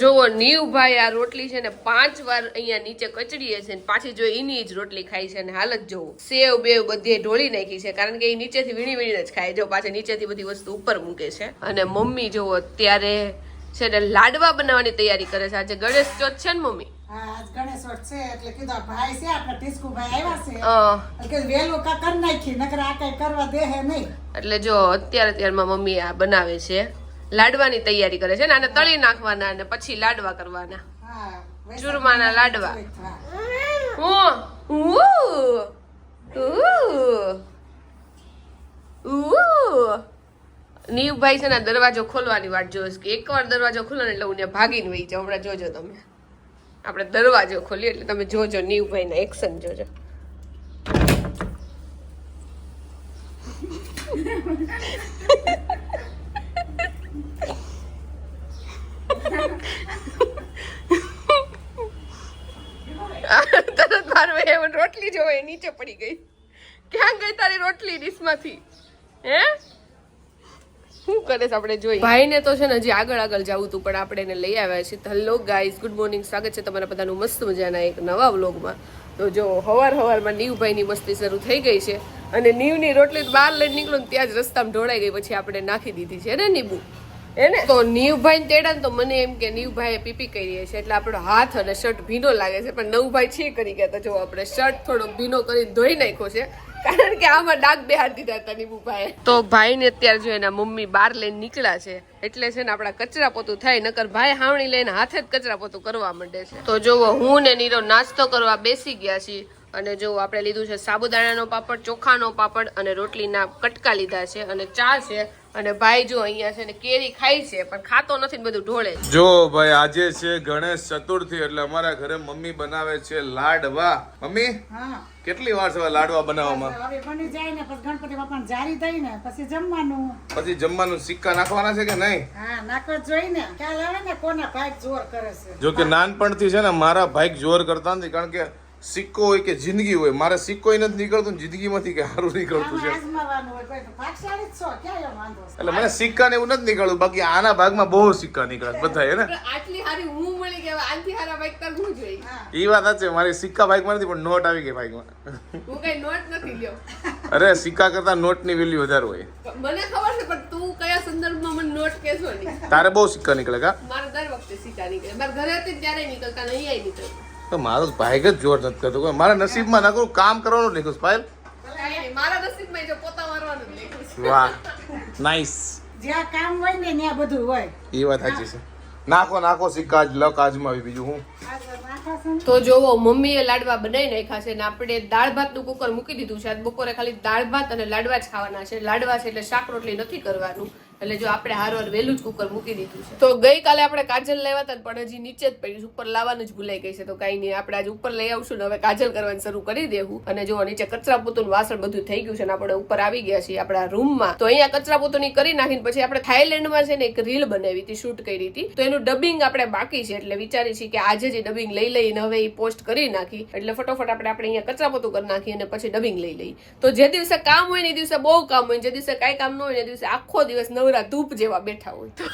જોવો નીવભાઈ આ રોટલી છે ને પાંચ વાર અહીંયા નીચે કચડીએ છે ને પાછી જો એની જ રોટલી ખાઈ છે ને હાલત જોવો. સેવ બેવ બધે ઢોળી નાખી છે કારણ કે એ નીચેથી વીણી વીણીને જ ખાય જો પાછી નીચેથી બધી વસ્તુ ઉપર મૂકે છે. અને મમ્મી જોવો અત્યારે છે ને લાડવા બનાવવાની તૈયારી કરે છે. આજે ગણેશ ચોથ છે ને મમ્મી? એટલે જો અત્યારે અત્યારમાં મમ્મી આ બનાવે છે. લાડવાની તૈયારી કરે છે ને આને તળી નાખવાના અને પછી લાડવા કરવાના. ચૂરમાના લાડવા. નીવભાઈ છે ને દરવાજો ખોલવાની વાત જોઈશ કે એકવાર દરવાજો ખોલો ને એટલે હું ભાગીને વહી જાઉં. હમણાં જોજો તમે. આપણે દરવાજો ખોલીએ એટલે તમે જોજો નીવભાઈના એક્શન જોજો તરત મારું રોટલી જોવે નીચે પડી ગઈ. ક્યાં ગઈ તારી રોટલી ડીશમાંથી? હે? શું કરે આપણે જોઈએ ભાઈને તો છે ને હજી આગળ આગળ જવું હતું, પણ આપણે એને લઈ આવ્યા છીએ. હેલો ગાઈઝ ગુડ મોર્નિંગ સ્વાગત છે તમારા બધાનું મસ્ત મજાના એક નવા વ્લોગમાં તો જો હવાર હવારમાં નીવભાઈની મસ્તી શરૂ થઈ ગઈ છે અને નીવની રોટલી બહાર લઈને નીકળો ત્યાં જ રસ્તામાં ઢોળાઈ ગઈ, પછી આપણે નાખી દીધી છે ને, નીબુ? એને તો નીવભાઈ તેડા ને તો મને એમ કે નીવભાઈ પીપી કરી છે એટલે આપણો હાથ અને શર્ટ ભીનો લાગે છે. પણ નવભાઈ છે કરી ગયા તો જો આપણે શર્ટ થોડો ભીનો કરી ધોઈ નાખ્યો છે. કારણ કે આમાં ડાક બેહાર દીધા હતા નીબુભાઈ તો ભાઈ ને અત્યારે જો એના મમ્મી બહાર લઈને નીકળ્યા છે એટલે છે ને આપણા કચરા પોતું થાય નકર ભાઈ હાવણી લઈને હાથે જ કચરા પોતું કરવા માંડે છે. તો જોવો હું ને નીરો નાસ્તો કરવા બેસી ગયા છીએ. અને જો આપણે લીધું છે સાબુદાણાનો પાપડ ચોખાનો પાપડ અને રોટલીના કટકા લીધા છે અને ચા છે. અને ભાઈ જો અહીંયા છે ને કેરી ખાય છે પણ ખાતો નથી બધું ઢોળે જો ભાઈ આજે છે ગણેશ ચતુર્થી એટલે અમારા ઘરે મમ્મી બનાવે છે લાડવા. મમ્મી હા. કેટલી વાર છે લાડવા બનાવવામાં? હવે બની જાય ને પછી ગણપતિ બાપા જારી થઈ ને પછી જમવાનું. પછી જમવાનું સિક્કા નાખવાના છે કે નહીં? હા નાખવા જ જોઈ ને. ખ્યાલ આવે ને કોના ભાઈ જોર કરે છે. જો કે નાનપણથી છે ને મારા ભાઈ જોર કરતા નથી કારણ કે સિક્કો હોય કે જિંદગી હોય મારે સિક્કો નથી નીકળતું જિંદગીમાંથી કે સારું નીકળતું છે. એટલે મને સિક્કા ને એવું નથી નીકળતું બાકી આના ભાગમાં બહુ સિક્કા નીકળે બધા હે ને? આટલી હારી હું મળી ગયા આનથી હારા બાઈક કરવું જોઈએ એ વાત છે મારી સિક્કા બાઇકમાં નથી પણ નોટ આવી ગઈ બાઈકમાં હું કઈ નોટ નથી લ્યો. અરે સિક્કા કરતા નોટની વેલ્યુ વધારે હોય. મને ખબર છે પણ તું કયા સંદર્ભમાં મને નોટ કેસો તારે બહુ સિક્કા નીકળે કા? મારે દર વખતે સિક્કા નીકળે. મારા ઘરે હતી ત્યારે નીકળતા નહીં આવી નીકળતા. તો મારો ભાઈ જ જોર નથી કરતો. કોઈ મારા નસીબમાં ના કરું કામ કરવાનું જ નહીં પાયલ મારા નસીબમાં જો પોતા મારવાનું લખ્યું છે. વાહ. નાઈસ જ્યાં કામ હોય ને ત્યાં બધું હોય. એ વાત સાચી છે. નાખો નાખો સિક્કા આજ લક આજમાં આવી બીજું હું. તો જોવો મમ્મીએ લાડવા બનાવી નાખ્યા છે ને આપણે દાળ ભાતનું કુકર મૂકી દીધું છે. આજ બપોરે ખાલી દાળ ભાત અને લાડવા જ ખાવાના છે. લાડવા છે એટલે શાક રોટલી નથી કરવાનું. એટલે જો આપણે હારવાર વહેલું જ કુકર મૂકી દીધું છે. તો ગઈકાલે આપણે કાજલ લેવા હતા પણ હજી નીચે જ પડી ઉપર લાવવાનું જ ભૂલાઈ ગઈ છે. તો કાંઈ નહીં, આપણે આજે ઉપર લઈ આવશું ને હવે કાજલ કરવાનું શરૂ કરી દેવું. અને જો નીચે કચરા પોતું વાસણ બધું થઈ ગયું છે ને આપણે ઉપર આવી ગયા છીએ આપણા રૂમમાં. તો અહીંયા કચરા પોતું કરી નાખીને પછી આપણે થાઈલેન્ડમાં છે ને એક રીલ બનાવી હતી, શૂટ કરી હતી. તો એનું ડબિંગ આપણે બાકી છે એટલે વિચારી છીએ કે આજે જે ડબિંગ લઈ લઈને હવે એ પોસ્ટ કરી નાખી. એટલે ફટોફટ આપણે આપણે અહીંયા કચરા પોતું કરી નાખી અને પછી ડબિંગ લઈ લઈ તો જે દિવસે કામ હોય ને એ દિવસે બહુ કામ હોય જે દિવસે કાંઈ કામ ન હોય ને એ દિવસે આખો દિવસ નવરા ધૂપ જેવા બેઠા હોય. તો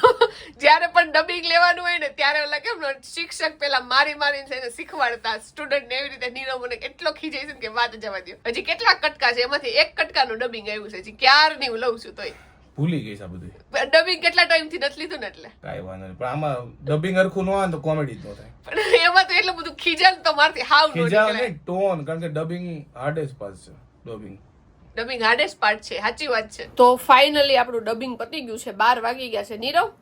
જ્યારે પણ ડબિંગ લેવાનું હોય ને ત્યારે ઓલા કેમ શિક્ષક પેલા મારી મારીને છે શીખવાડતા સ્ટુડન્ટ ને એવી રીતે નીરવ મને કેટલો ખીજાય છે કે વાત જવા દો હજી કેટલા કટકા છે એમાંથી એક કટકાનું ડબિંગ આવ્યું છે હજી ક્યારની હું લઉં છું તોય. ભૂલી ગઈ છે બધું. ડબિંગ કેટલા ટાઈમથી નથી લીધું ને એટલે. કાઈ વાંધો નહીં પણ આમાં ડબિંગ હરખું ન હોય તો કોમેડી જ ન થાય. પણ એમાં તો એટલું બધું ખીજાય તો મારથી હાવ નો ટોન કારણ કે ડબિંગ હાર્ડેસ્ટ પાસ છે ડબિંગ ડબિંગ હાર્ડેસ્ટ પાર્ટ છે, સાચી વાત છે. તો ફાઇનલી આપણું ડબિંગ પતી ગયું છે, બાર વાગી ગયા છે. નીરવ?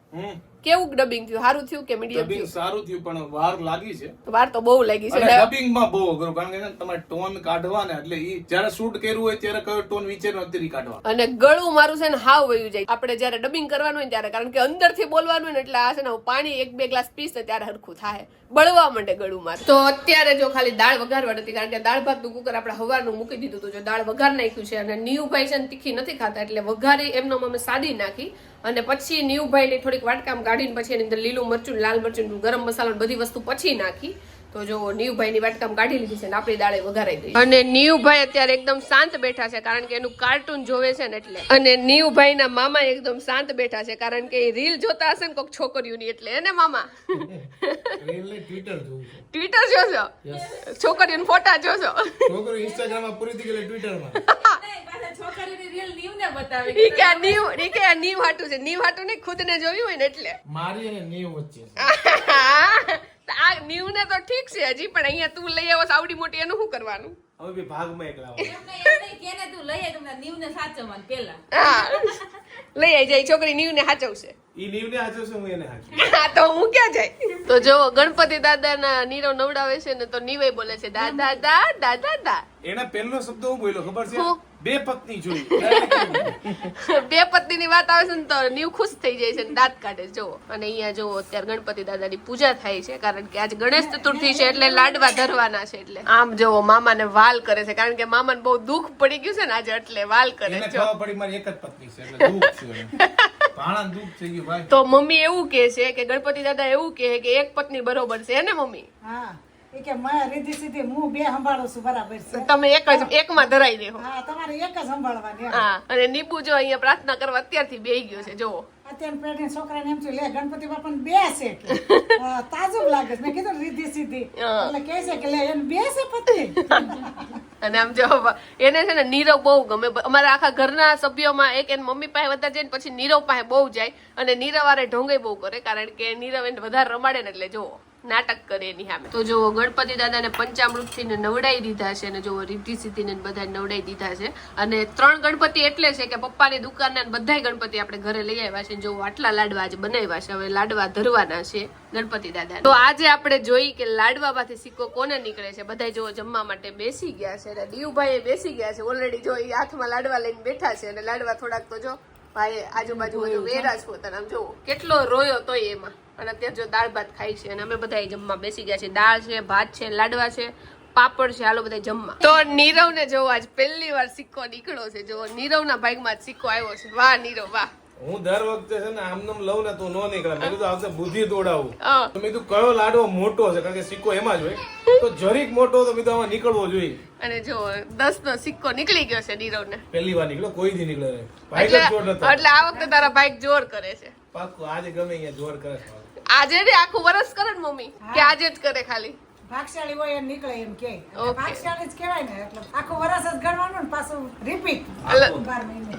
કેવું ડબિંગ થયું? સારું થયું કે મીડિયમ ડબિંગ સારું થયું પણ વાર લાગી છે. વાર તો બહુ લાગી છે ડબિંગમાં બહુ અઘરું કારણ કે તમારે ટોન કાઢવા ને એટલે ઈ જ્યારે શૂટ કર્યું હોય ત્યારે કયો ટોન વિચાર્યો અત્યારે કાઢવા અને ગળું મારું છે ને હાવ વયું જાય. આપણે જયારે ડબિંગ કરવાનું હોય ત્યારે કારણ કે અંદરથી બોલવાનું હોય ને એટલે આ છે ને પાણી એક બે ગ્લાસ પીસ ને ત્યારે હરખું થાય. બળવા માટે ગળું મારું. તો અત્યારે જો ખાલી દાળ વઘારવાની હતી કારણ કે દાળ ભાતનું કુકર આપણે હવારનું મૂકી દીધું હતું. જો દાળ વઘાર નાખ્યું છે અને નીવભાઈ છે ને તીખી નથી ખાતા એટલે વઘારી એમનો અમે સાદી નાખી. અને પછી નીવભાઈને થોડીક વાટકામ કાઢીને પછી એની અંદર લીલું મરચું લાલ મરચું ગરમ મસાલો બધી વસ્તુ પછી નાખી. તો જો નીવભાઈ ની વાટકામ કાઢી લીધી છે ને આપણી દાળે વઘારાઈ ગઈ અને નીવભાઈ અત્યારે એકદમ શાંત બેઠા છે કારણ કે એનું કાર્ટૂન જોવે છે ને એટલે. અને નીવભાઈ ના મામા એકદમ શાંત બેઠા છે કારણ કે એ રીલ જોતા હશે ને કોઈક છોકરીઓની એટલે. એને મામા? ટ્વિટર જોશો? છોકરીઓના ફોટા જોશો? છોકરો ઇન્સ્ટાગ્રામમાં પૂરી થઈ ગયેલી ટ્વિટરમાં. ઈ કે આ નીવ ઈ આ નીવ હાટું છે. નીવ હાટું નહીં ખુદ ને જોયું હોય ને એટલે. મારી અને નીવ વચ્ચે. આ નીવ ને તો ઠીક છે હજી, પણ અહીંયા તું લઈ આવો આવડી મોટી, એનું શું કરવાનું? હવે બી ભાગમાં એકલા લઈ આવી જાય છોકરી નીવ ને હાચવશે ઈ નીવ ને હાચો હું એને હાચું તો હું ક્યાં જાય? તો જો ગણપતિ દાદા ના નીરવ નવડાવે છે ને તો નીવે બોલે છે દાદા દા દાદા દા એના પહેલો શબ્દ હું બોલ્યો ખબર છે? બે પત્ની જોઈ. બે પત્ની ની વાત આવે છે ને તો નીવ ખુશ થઈ જાય છે ને દાંત કાઢે છે. જો અને અહીંયા જોવો અત્યારે ગણપતિ દાદાની પૂજા થાય છે કારણ કે આજે ગણેશ ચતુર્થી છે એટલે લાડવા ધરવાના છે એટલે. આમ જો મામાને વાલ કરે છે. કારણ કે મામાને બહુ દુઃખ પડી ગયું છે ને આજે એટલે વાલ કરે છે પડી મારી એક જ પત્ની છે એટલે દુઃખ છે દુઃખ ભાઈ. તો મમ્મી એવું કે છે કે ગણપતિ દાદા એવું કે કે એક પત્ની બરોબર છે ને મમ્મી? હા. એ કે મેં રીધી સીધી હું બે સંભાળું છું બરાબર છે. તમે એક જ એકમાં ધરાઈ દેહો. હા તમારે એક જ સંભાળવાની હા અને નીબુ જો અહીંયા પ્રાર્થના કરવા અત્યારથી બેહી ગયો છે જો અત્યારે પેઢી છોકરાને એમ થયું લે ગણપતિ બાપાને બે છે. કે. લાગે છે. મેં કીધું રીધી સીધી એટલે કહે છે કે લે એને બે છે પત્ની. અને આમ જો એને છે ને નીરવ બહુ ગમે. અમારા આખા ઘરના સભ્યોમાં એક એની મમ્મી પાસે વધારે જાય ને પછી નીરવ પાસે બહુ જાય. અને નીરવ આરે ઢોંગે બહુ કરે કારણ કે નીરવ એને વધારે રમાડે ને એટલે જો નાટક કરે એની સામે. તો જો ગણપતિ દાદાને પંચામૃતથી નવડાઈ દીધા છે અને જો રીતિ સિદ્ધિ ને બધા નવડાઈ દીધા છે. અને ત્રણ ગણપતિ એટલે છે કે પપ્પાની દુકાનના બધાય ગણપતિ આપણે ઘરે લઈ આવ્યા છે જો આટલા લાડવા આજે બનાવ્યા છે. હવે લાડવા ધરવાના છે ગણપતિ દાદા તો આજે આપણે જોઈ કે લાડવામાંથી સિક્કો કોને નીકળે છે? બધા જો જમવા માટે બેસી ગયા છે અને દીવભાઈ બેસી ગયા છે. ઓલરેડી જો એ હાથમાં લાડવા લઈને બેઠા છે અને લાડવા થોડાક તો જો ભાઈ આજુબાજુ બધું વેરા જ પોતાના જો કેટલો રોયો તોય એમાં. અને અત્યારે જો દાળ ભાત ખાઈ છે અને અમે બધા જમવા બેસી ગયા છે દાળ છે ભાત છે લાડવા છે પાપડ છે હાલો બધા જમવા. તો નીરવ ને જોવો આજ પહેલી વાર સિક્કો નીકળ્યો છે. જો નીરવ ના ભાગમાં જ સિક્કો આવ્યો છે. વાહ નીરવ વાહ. હું દર વખતે છે ને આમનામ લઉં ને તો નો નીકળે. મેં કીધું આવશે બુદ્ધિ દોડાવું. તો મેં કીધું કયો લાડવો મોટો છે? કારણ કે સિક્કો એમાં જ હોય. તો જરીક મોટો તો મેં આમાં નીકળવો જોઈએ. અને જો દસ નો સિક્કો નીકળી ગયો છે નીરવ ને પહેલી વાર નીકળ્યો કોઈ દી નીકળે નહીં. બાઇક જ જોર નતો. એટલે આ વખતે તારા ભાઈ જોર કરે છે. પાક્કું આજે ગમે અહીંયા જોર કરે આજે ને આખું વરસ કરે ને મમ્મી કે આજે જ કરે ખાલી. ભાગશાળી હોય એમ નીકળે એમ કે. ભાગશાળી જ કહેવાય ને એટલે આખો વરસ જ ગણવાનું ને પાછું રિપીટ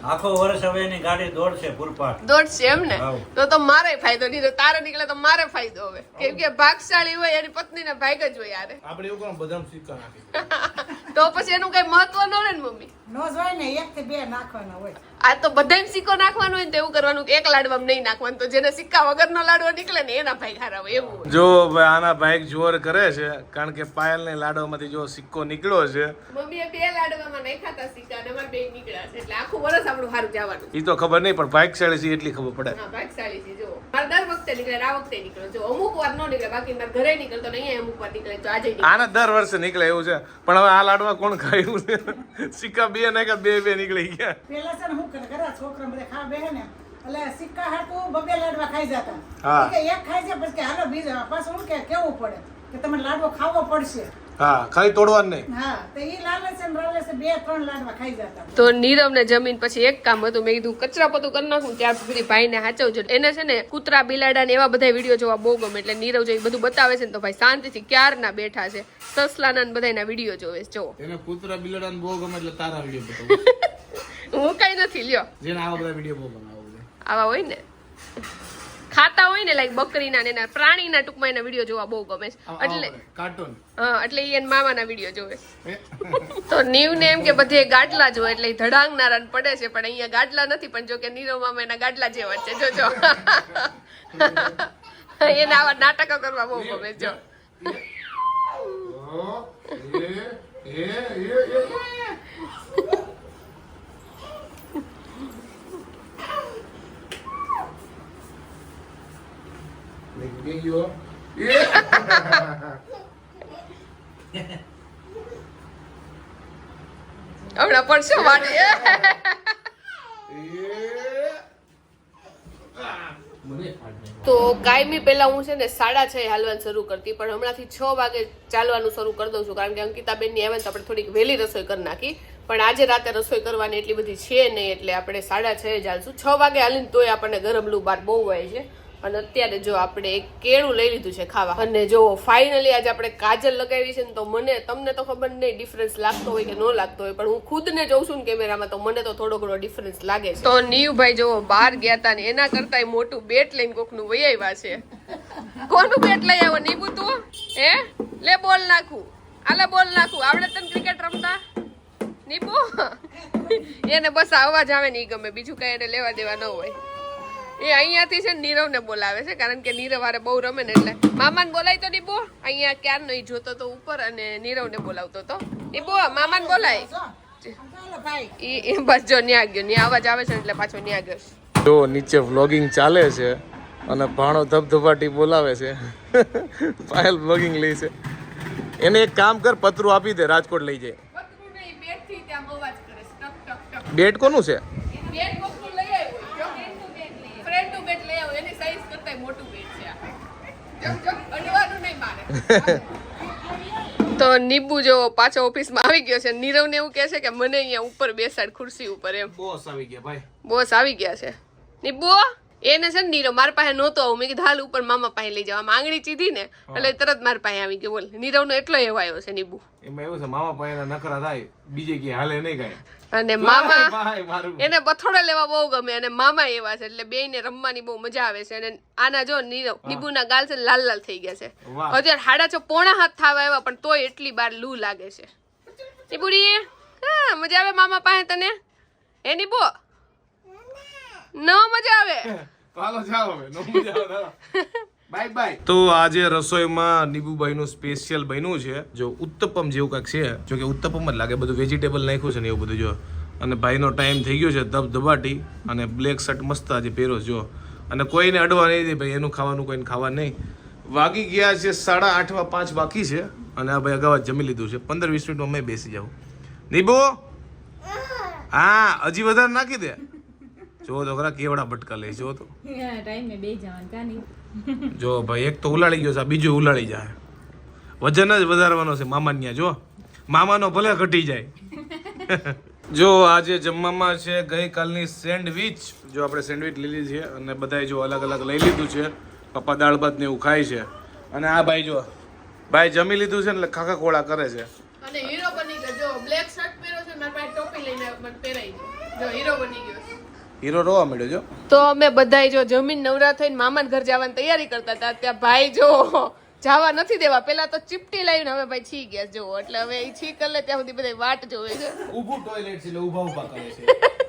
આખો વરસ હવે એની ગાડી દોડશે પૂરપાટ દોડશે એમ ને? તો તો મારે ફાયદો નહીં તારે નીકળે તો મારે ફાયદો હવે. કેમ કે ભાગશાળી હોય એની પત્ની ને ભાગ જ હોય યારે. આપણે એવું કરો બદામ સિક્કા નાખી. તો પછી એનું કઈ મહત્વ ન રહે ને મમ્મી? નો જ હોય ને એક થી બે નાખવાના હોય. આ તો બધાય સિક્કો નાખવાનો હોય ને એવું કરવાનું કે એક લાડવામાં નહીં નાખવાનું. તો જેને સિક્કા વગરનો લાડવો નીકળે ને એના ભાઈ હારા હોય એવું જો આના ભાઈ જોર કરે છે કારણ કે પાયલ ને લાડવામાંથી જો સિક્કો નીકળ્યો છે મમ્મીએ બે લાડવામાં નાખ્યા હતા સિક્કા અને અમારે બે નીકળ્યા છે. એટલે આખું વર્ષ આપણું સારું જવાનું. એ તો ખબર નહીં પણ ભાગશાળી છે એટલી ખબર પડે. હા ભાગશાળી છે જો મારે દર વખતે નીકળે આ વખતે નીકળે. જો અમુક વાર ન નીકળે બાકી મારે ઘરે નીકળતો ને અહીંયા અમુક વાર નીકળે તો આજે આના દર વર્ષે નીકળે એવું છે. પણ હવે આ લાડવા કોણ ખાયું? છે સિક્કા બે નાખ્યા બે બે નીકળી ગયા. પેલા છે ને હું કરે છોકરા બધા ખા બે ને એટલે સિક્કા હાટું બબે લાડવા ખાઈ જતા. હા. કે એક ખાઈ જાય પછી હાલો બીજા પાછું હું કે કેવું પડે? કે તમે લાડવો ખાવો પડશે. હા ખાલી તોડવાનું નહીં. હા તો ઈ લાલચ ને બે ત્રણ લાડવા ખાઈ જતા. તો નીરવ ને જમીન પછી એક કામ હતું મેં કીધું કચરા પતું કરી નાખું ત્યાર સુધી ભાઈને હાચવજો એને છે ને કૂતરા બિલાડા ને એવા બધા વીડિયો જોવા બહુ ગમે એટલે નીરવ જો બધું બતાવે છે ને તો ભાઈ શાંતિથી ક્યારના બેઠા છે સસલાના ને બધાના વીડિયો જોવે છે જો એને કૂતરા બિલાડા બહુ ગમે એટલે તારા વીડિયો બતાવું. હું કઈ નથી લ્યો. જેને આવા બધા વીડિયો બહુ ગમે આવા હોય ને. ખાતા હોય ને લાઈક બકરીના ને પ્રાણીના ટૂંકમાં એના વીડિયો જોવા બહુ ગમે છે. એટલે કાર્ટૂન હા એટલે એ એના મામાના વીડિયો જોવે. તો નીવ ને એમ કે બધે ગાટલા જો એટલે ધડાંગનારા પડે છે પણ અહીંયા ગાટલા નથી પણ જો કે નીરવ મામા એના ગાડલા જેવા જ છે જોજો એને આવા નાટકો કરવા બહુ ગમે જો. Up. Yeah. હમણાં પડશે વાડી Yeah. તો કાયમી પહેલા હું છે ને સાડા છ હાલવાનું શરૂ કરતી પણ હમણાંથી છ વાગે ચાલવાનું શરૂ કરી દઉં છું કારણ કે અંકિતાબેનની આવે તો આપણે થોડીક વહેલી રસોઈ કરી નાખી પણ આજે રાતે રસોઈ કરવાની એટલી બધી છે નહીં એટલે આપણે સાડા છ જ હાલશું છ વાગે હાલીને તોય આપણને ગરમ લૂ બાર બહુ હોય છે અને અત્યારે જો આપણે એક કેળું લઈ લીધું છે ખાવા. અને જો ફાઇનલી આજે આપણે કાજલ લગાવી છે ને તો મને, તમને તો ખબર નહીં ડિફરન્સ લાગતો હોય કે ન લાગતો હોય, પણ હું ખુદને જોઉં છું ને કેમેરામાં તો મને તો થોડો ઘણો ડિફરન્સ લાગે છે. તો નીયુભાઈ જો બહાર ગયા હતા ને એના કરતા મોટું બેટ લઈને કોકનું વહી આવ્યા છે. કોનું બેટ લઈ આવ્યો? નીબુ તું? હે? લે બોલ નાખું. આલે બોલ નાખું. આવડે તને ક્રિકેટ રમતા? નીબુ? એને બસ અવાજ આવે નહીં ગમે, બીજું કઈ એને લેવા દેવા ન હોય. એ અહીંયાથી છે નીરવને બોલાવે છે કારણ કે નીરવ વારે બહુ રમે ને એટલે. મામાને બોલાય તો નીબુ અહીંયા ક્યાં નહીં જોતો તો ઉપર અને નીરવને બોલાવતો તો. નીબુ મામાને બોલાય. એ બસ જો ન્યા ગયો ન્યા અવાજ આવે છે એટલે પાછો ન્યા ગયો જો નીચે વ્લોગિંગ ચાલે છે અને ભાણો ધબધબાટી બોલાવે છે. પાયલ વ્લોગિંગ લે છે. એને એક કામ કર પતરું આપી દે રાજકોટ લઈ જાય. બેટ કોનું છે બેટ બોક્સનું લઈ આવ્યો જો ફ્રેન્ડનું બેટ લઈ આવ્યો એની સાઈઝ કરતાંય મોટું બેટ છે આ. જો, જો, અડવાનું નહીં મારે. તો નીબુ જો પાછો ઓફિસમાં આવી ગયો છે. નીરવને એવું કહે છે કે મને અહીંયા ઉપર બેસાડ ખુરશી ઉપર એમ. બોસ આવી ગયા ભાઈ. બોસ આવી ગયા છે. નીબુ એને છે ને નીરવ મારા પાસે નહોતો આવું. મેં કીધું હાલ ઉપર મામા પાસે લઈ જવા આંગળી ચીધી ને એટલે તરત મારા પાસે આવી ગયો. બોલ નીરવનો એટલો એવો આવ્યો છે નીબુ. એમાં એવું છે મામા પાસે નખરા થાય બીજે ક્યાંય હાલે નહીં કાંઈ. અને મામા એને પથોડે લેવા બહુ ગમે અને મામા એવા છે એટલે બે ને રમવાની બહુ મજા આવે છે અને આના જો નીરવ નીબુના ગાલ છે લાલ લાલ થઈ ગયા છે. અત્યારે હાડા છો પોણા હાથ થવા એવા પણ તોય એટલી બાર લૂ લાગે છે. નીબુડી હા મજા આવે મામા પાસે તને? એ નીબુ? ન. મજા આવે. ચાલો જાઓ હવે નો મજા આવે. બાય બાય તો આજે રસોઈમાં નીબુભાઈનું સ્પેશિયલ બન્યું છે. જો ઉત્તપમ જેવું કાંઈક છે જો કે ઉત્તપમ જ લાગે બધું વેજીટેબલ નાખ્યું છે ને એવું બધું જો. અને ભાઈનો ટાઈમ થઈ ગયો છે ધબધબાટી અને બ્લેક શર્ટ મસ્ત આજે પહેરો જો. અને કોઈને અડવા નહીં દે ભાઈ એનું ખાવાનું કોઈને ખાવા નહીં. વાગી ગયા છે સાડા આઠમાં પાંચ બાકી છે અને આ ભાઈ અગાઉ જમી લીધું છે. પંદર વીસ મિનિટમાં મેં બેસી જાઉં. નીબુ? હા હજી વધારે નાખી દે. જો તો ખરા કેવડા બટકા લે જો તો. ટાઈમે બે જવાનું કાની જો ભાઈ એક તો ઉલાળી ગયો છે આ બીજું ઉલાળી જાય. વજન જ વધારવાનો છે મામા ન્યા જો. મામાનો ભલે ઘટી જાય. જો આજે જમવામાં છે ગઈકાલની સેન્ડવિચ. જો આપણે સેન્ડવિચ લીધી છે અને બધાય જો અલગ અલગ લઈ લીધું છે. પપ્પા દાળ ભાત ને એવું ખાય છે. અને આ ભાઈ જો ભાઈ જમી લીધું છે ને ખાખા ખોળા કરે છે. અને હીરો બની ગયો. જો બ્લેક શર્ટ પહેર્યો છે મારા પાસે ટોપી લઈને પહેરાઈ ગયો. જો હીરો બની ગયો. છે હીરો રોવા મળ્યો જો તો અમે બધાય જો જમીન નવરા થઈને મામાના ઘર જવાની તૈયારી કરતા હતા ત્યાં ભાઈ જો જવા નથી દેવા. પેલા તો ચીપટી લાવીને હવે ભાઈ છી ગયા જો એટલે હવે એ છી કરે ત્યાં સુધી બધા વાટ જોવે છે. ઊભું ટોયલેટ છે એટલે ઊભા ઊભા કરે છે.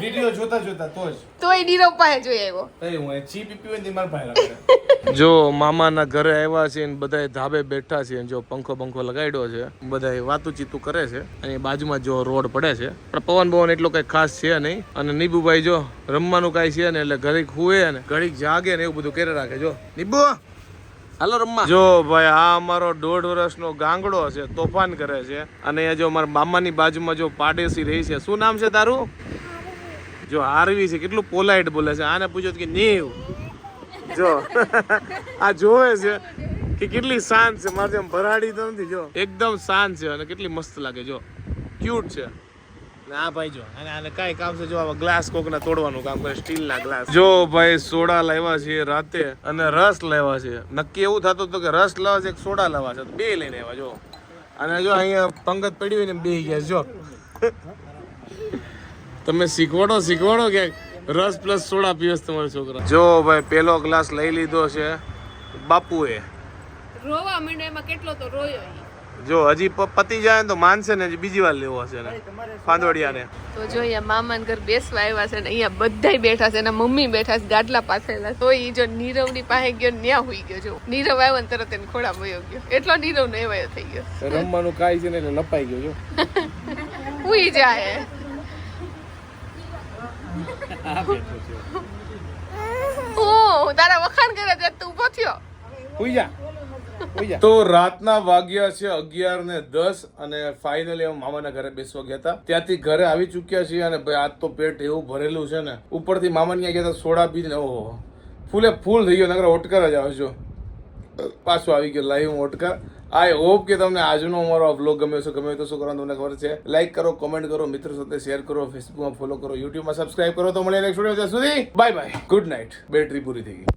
વીડિયો જોતા જોતા તો જ. તોય નીરવ પાસે જોઈ આવ્યો. તઈ હું ચી પીપી હોય ને મારા ભાઈ રાખે. જો મામાના ઘરે આવ્યા છે ને બધાય ધાબે બેઠા છે જો પંખો પંખો લગાડ્યો છે બધાય વાતું ચીતું કરે છે અને બાજુમાં જો રોડ પડે છે. પણ પવન પવન એટલો કઈ ખાસ છે નહીં. અને નીબુભાઈ જો રમવાનું કાંઈ છે ને એટલે ઘડીક હુએ ને ઘડીક જાગે ને એવું બધું કરે રાખે. જો નીબુ! હાલો રમવા જો ભાઈ, આ અમારો દોઢ વર્ષનો ગાંગડો છે, તોફાન કરે છે. અને જો અમારા મામાની બાજુમાં જો પાડેસી રહી છે. શું નામ છે તારું? જો હારવી છે, કેટલું પોલાઇટ બોલે છે. આને પૂછો કે નીવ. જો, આ જોવે છે કે કેટલી શાંત છે. મારે જેમ ભરાડી તો નથી, જો. એકદમ શાંત છે અને કેટલી મસ્ત લાગે, જો. ક્યુટ છે. આ ભાઈ જો અને આને કાંઈ કામ છે જો આવા ગ્લાસ કોકના તોડવાનું કામ કરે સ્ટીલના ગ્લાસ જો ભાઈ સોડા લાવ્યા છે રાતે અને રસ લાવ્યા છે. નક્કી એવું થતું હતું કે રસ લાવવા છે એક સોડા લાવવા છે. તો બે લઈને આવ્યા જો. અને જો અહીંયા પંગત પડી હોય ને બે ગયા જો. તમે શીખવાડો શીખવાડો કે રસ પ્લસ સોડા પીવસ તમારા છોકરા. જો ભાઈ પેલો ગ્લાસ લઈ લીધો છે બાપુએ. રોવા માંડ્યો એમાં કેટલો તો રોયો. જો હજી પતી જાય તો માનશે ને બીજી વાર લેવો હશે ને. તો જો અહીંયા મામા ઘર બેસવા આવ્યા છે ને અહીંયા બધા બેઠા છે એના મમ્મી બેઠા છે ગાડલા પાથરેલા. તો એ જો નીરવની પાસે ગયો ને ન્યા હોઈ ગયો જો. નીરવ આવ્યો ને તરત એને ખોડા વયો ગયો. એટલો નીરવ નો એવાયો થઈ ગયો. રમવાનું કાઈ છે ને એટલે લપાઈ ગયો જો. હુઈ જાય હું તારા વખાણ કરે ત્યારે તું ઊભો થયો. હુઈ જા. તો રાતના વાગ્યા છે અગિયાર ને દસ અને ફાઇનલી અમે મામાના ઘરે બેસવા ગયા હતા. ત્યાંથી ઘરે આવી ચૂક્યા છીએ અને ભાઈ, આજ તો પેટ એવું ભરેલું છે ને. ઉપરથી મામા ત્યાં ગયા હતા સોડા પીને ઓહો, ફૂલે ફૂલ થઈ ગયો નગર ઓટકાર જ આવજો. પાછો આવી ગયો લાઈવ ઓટકાર. આઈ હોપ કે તમને આજનો અમારો વ્લોગ ગમ્યો છે ગમ્યો તો શું કરવાનું, તમને ખબર છે? લાઈક કરો કોમેન્ટ કરો, મિત્રો સાથે શેર કરો ફેસબુકમાં ફોલો કરો યુટ્યુબમાં સબસ્ક્રાઈબ કરો. તો મળીએ નેક્સ્ટ વીડિયો સુધી. Bye bye good night battery પૂરી થઈ ગઈ.